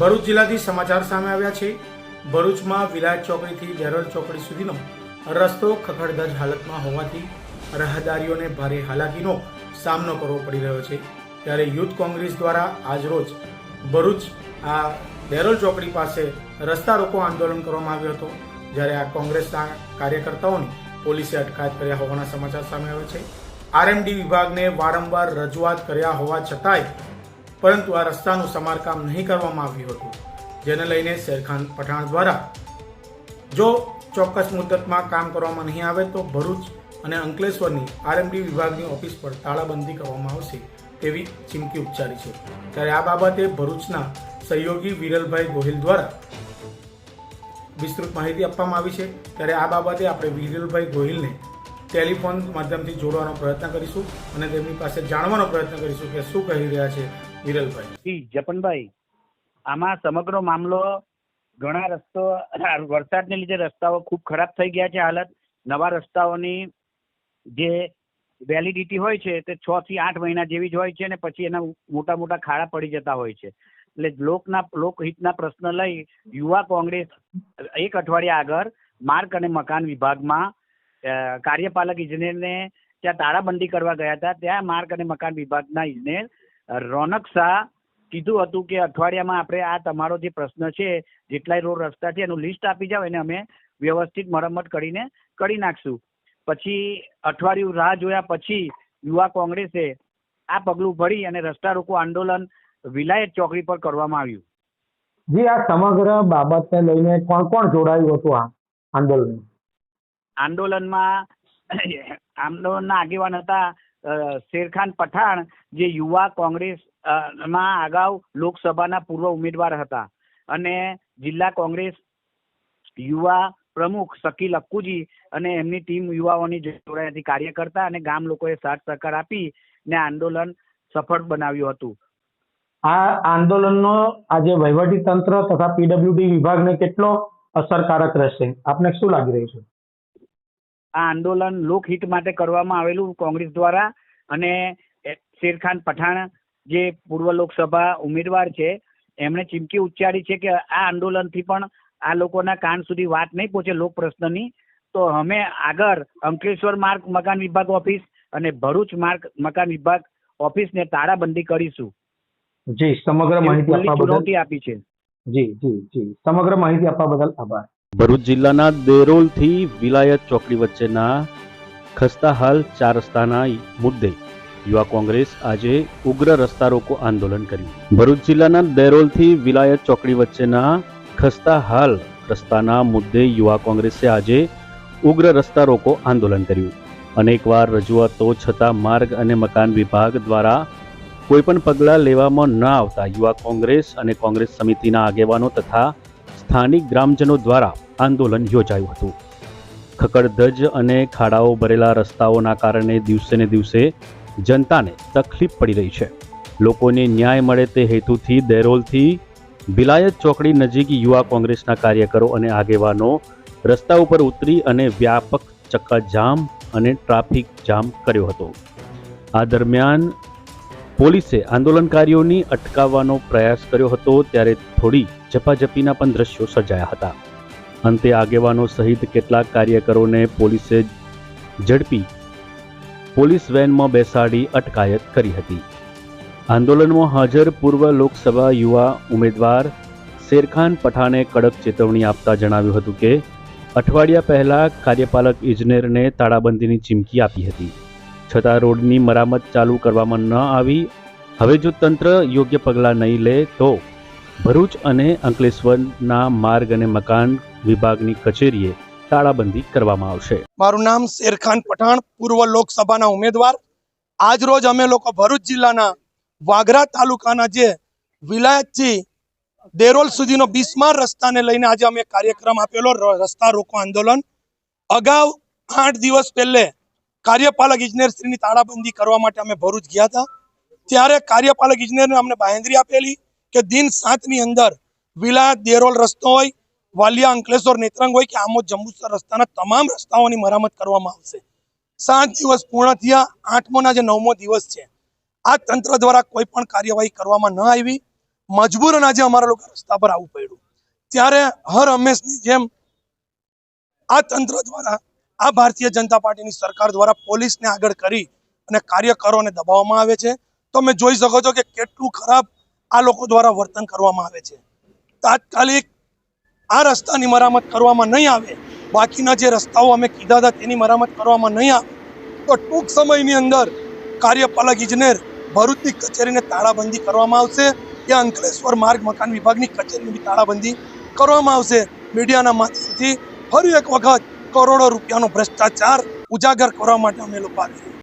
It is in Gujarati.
ભરૂચ જિલ્લાથી સમાચાર સામે આવ્યા છે. ભરૂચમાં વિલાયત ચોકડીથી દેરોલ ચોકડી સુધીનો રસ્તો ખખડધજ હાલતમાં હોવાથી રાહદારીઓને ભારે હાલાકીનો સામનો કરવો પડી રહ્યો છે. ત્યારે યુથ કોંગ્રેસ દ્વારા આજરોજ ભરૂચ આ દેરોલ ચોકડી પાસે રસ્તા રોકો આંદોલન કરવામાં આવ્યો હતો. જ્યારે આ કોંગ્રેસના કાર્યકર્તાઓની પોલીસે અટકાયત કર્યા હોવાના સમાચાર સામે આવ્યા છે. આરએમડી વિભાગને વારંવાર રજૂઆત કર્યા હોવા છતાંય પરંતુ આ રસ્તાનું સમારકામ નહીં કરવામાં આવ્યું હતું, જેને લઈને શેરખાન પઠાણ દ્વારા જો ચોક્કસ મુદતમાં કામ કરવામાં નહીં આવે તો ભરૂચ અને અંકલેશ્વરની આરએમડી વિભાગની ઓફિસ પર તાળાબંધી કરવામાં આવશે તેવી ચીમકી ઉચ્ચારી છે. ત્યારે આ બાબતે ભરૂચના સહયોગી વિરલભાઈ ગોહિલ દ્વારા વિસ્તૃત માહિતી આપવામાં આવી છે. ત્યારે આ બાબતે આપણે વિરલભાઈ ગોહિલને ટેલિફોન માધ્યમથી જોડવાનો પ્રયત્ન કરીશું અને તેમની પાસે જાણવાનો પ્રયત્ન કરીશું કે શું કહી રહ્યા છે વિરલભાઈ. જી, જપનભાઈ, આમાં સમગ્ર મામલો ઘણા રસ્તો વરસાદને લીધે રસ્તાઓ ખૂબ ખરાબ થઈ ગયા છે. હાલત નવા રસ્તાઓની જે વેલિડિટી હોય છે તે છ થી આઠ મહિના જેવી જ હોય છે અને પછી એના મોટા મોટા ખાડા પડી જતા હોય છે. એટલે લોકના, લોકહિતના પ્રશ્ન લઈ યુવા કોંગ્રેસ એક અઠવાડિયા આગળ માર્ગ અને મકાન વિભાગમાં કાર્યપાલક ઇજનેરને ત્યાં તાળાબંધી કરવા ગયા હતા. ત્યાં માર્ગ અને મકાન વિભાગના ઇજનેર રોનક શાહ કીધું હતું કે અઠવાડિયામાં આપણે આ તમારો જે પ્રશ્ન છે જેટલાય રોડ રસ્તા છે એનું લિસ્ટ આપી જાઓ એને અમે વ્યવસ્થિત મરમ્મત કરીને કરી નાખશું. પછી અઠવાડિયું રાહ જોયા પછી યુવા કોંગ્રેસે આ પગલું ભરી અને રસ્તા રોકો આંદોલન વિલાયત ચોકડી પર કરવામાં આવ્યું. જી આ સમગ્ર બાબતને લઈને કોણ કોણ જોડાયું હતું આ આંદોલન આંદોલનમાં આંદોલનના આગેવાન હતા શેરખાન પઠાણ જે યુવા કોંગ્રેસમાં અગાઉ લોકસભાના પૂર્વ ઉમેદવાર હતા. અને જિલ્લા કોંગ્રેસ યુવા પ્રમુખ શકીલ અક્કુજી અને એમની ટીમ યુવાઓની જોડાયાથી કાર્યકર્તા અને ગામ લોકોએ સાથ સહકાર આપી ને આંદોલન સફળ બનાવ્યું હતું. આ આંદોલનનો આજે વહીવટી તંત્ર તથા પીડબ્લ્યુડી વિભાગને કેટલો અસરકારક રહેશે? આપને શું લાગી રહ્યું છે? આ આંદોલન લોકહિત માટે કરવામાં આવેલું કોંગ્રેસ દ્વારા અને શેરખાન પઠાણ જે પૂર્વ લોકસભા ઉમેદવાર છે એમણે ચીમકી ઉચ્ચારી છે કે આ આંદોલનથી પણ આ લોકોના કાન સુધી વાત નહીં પહોંચે લોક પ્રશ્નની તો અમે આગળ અંકલેશ્વર માર્ગ મકાન વિભાગ ઓફિસ અને ભરૂચ માર્ગ મકાન વિભાગ ઓફિસને તાળાબંધી કરીશું. જી સમગ્ર માહિતી ખુલ્લી આપવા બદલ. ચુનૌતી આપી છે. જી જી જી. સમગ્ર માહિતી આપવા બદલ આભાર. ભરૂચ જિલ્લાના દેરોલથી વિલાયત ચોકડી વચ્ચેના ખસ્તા હાલ ચાર રસ્તાના મુદ્દે યુવા કોંગ્રેસ આજે ઉગ્ર રસ્તા રોકો આંદોલન કર્યું. ભરૂચ જિલ્લાના દેરોલથી વિલાયત ચોકડી વચ્ચેના ખસ્તા હાલ રસ્તાના મુદ્દે યુવા કોંગ્રેસે આજે ઉગ્ર રસ્તા રોકો આંદોલન કર્યું. અનેકવાર રજૂઆતો છતાં માર્ગ અને મકાન વિભાગ દ્વારા કોઈપણ પગલાં લેવામાં ન આવતા યુવા કોંગ્રેસ અને કોંગ્રેસ સમિતિના આગેવાનો તથા સ્થાનિક ગ્રામજનો દ્વારા આંદોલન યોજાયું હતું. ખકડધજ અને ખાડાઓ ભરેલા રસ્તાઓના કારણે દિવસે ને દિવસે જનતાને તકલીફ પડી રહી છે. લોકોને ન્યાય મળે તે હેતુથી દેરોલથી બિલાયત ચોકડી નજીક યુવા કોંગ્રેસના કાર્યકરો અને આગેવાનો રસ્તા ઉપર ઉતરી અને વ્યાપક ચક્કાજામ અને ટ્રાફિક જામ કર્યો હતો. આ દરમિયાન પોલીસે આંદોલનકારીઓની અટકાવવાનો પ્રયાસ કર્યો હતો, ત્યારે થોડી ઝપાઝપીના પણ દ્રશ્યો સર્જાયા હતા. અંતે આગેવાનો સહિત કેટલાક કાર્યકરોને પોલીસે ઝડપી પોલીસ વેનમાં બેસાડી અટકાયત કરી હતી. આંદોલનમાં હાજર પૂર્વ લોકસભા યુવા ઉમેદવાર શેરખાન પઠાણે કડક ચેતવણી આપતા જણાવ્યું હતું કે, અઠવાડિયા પહેલા કાર્યપાલક ઇજનેરને તાળાબંધીની ચીમકી આપી હતી. છતાં રોડની મરામત ચાલુ કરવામાં ન આવી. હવે જો તંત્ર યોગ્ય પગલાં નહીં લે તો ભરૂચ અને અંકલેશ્વરના માર્ગ અને મકાન વિભાગની કચેરીએ તાળાબંધી કરવામાં આવશે. મારું નામ શેરખાન પઠાણ, પૂર્વ લોકસભાના ઉમેદવાર. આજ રોજ અમે લોકો ભરૂચ જિલ્લાના વાગરા તાલુકાના જે વિલાયતથી દેરોલ સુધીનો બિસ્માર રસ્તાને લઈને આજે અમે કાર્યક્રમ આપેલો રસ્તા રોકો આંદોલન. અગાઉ આઠ દિવસ પહેલે કાર્યપાલક ઇજનેરશ્રીની તાળાબંધી કરવા માટે અમે ભરૂચ ગયા હતા. ત્યારે કાર્યપાલક ઇજનેરને અમને બાહેંધરી આપેલી. કે દિન સાતની અંદર વિલા, દેરોલ રસ્તો હોય, વાલિયા, અંકલેશ્વર, નેત્રંગ હોય કે આમોદ, જંબુસર રસ્તાના તમામ રસ્તાઓની મરામત કરવામાં આવશે. સાત દિવસ પૂર્ણ થયા, આઠમોના જે નવમો દિવસ છે, આ તંત્ર દ્વારા કોઈ પણ કાર્યવાહી કરવામાં ન આવી. મજબૂરન આજે અમારા લોકો રસ્તા પર આવવું પડ્યું. ત્યારે હર હંમેશની જેમ આ તંત્ર દ્વારા, આ ભારતીય જનતા પાર્ટીની સરકાર દ્વારા પોલીસને આગળ કરી અને કાર્યકરોને દબાવવામાં આવે છે. તમે જોઈ શકો છો કે કેટલું ખરાબ આ લોકો દ્વારા વર્તન કરવામાં આવે છે. તાત્કાલિક આ રસ્તાની મરામત કરવામાં નહીં આવે. બાકીના જે રસ્તાઓ અમે કીધા હતા તેની મરામત કરવામાં નહીં આવે. તો ટૂંક સમયની અંદર કાર્યપાલક ઇજનેર ભરૂચની કચેરીને તાળાબંધી કરવામાં આવશે. ત્યાં અંકલેશ્વર માર્ગ મકાન વિભાગની કચેરીની બી તાળાબંધી કરવામાં આવશે. મીડિયાના માધ્યમથી ફરી એક વખત કરોડો રૂપિયાનો ભ્રષ્ટાચાર ઉજાગર કરવા માટે અમે લોકો આવી.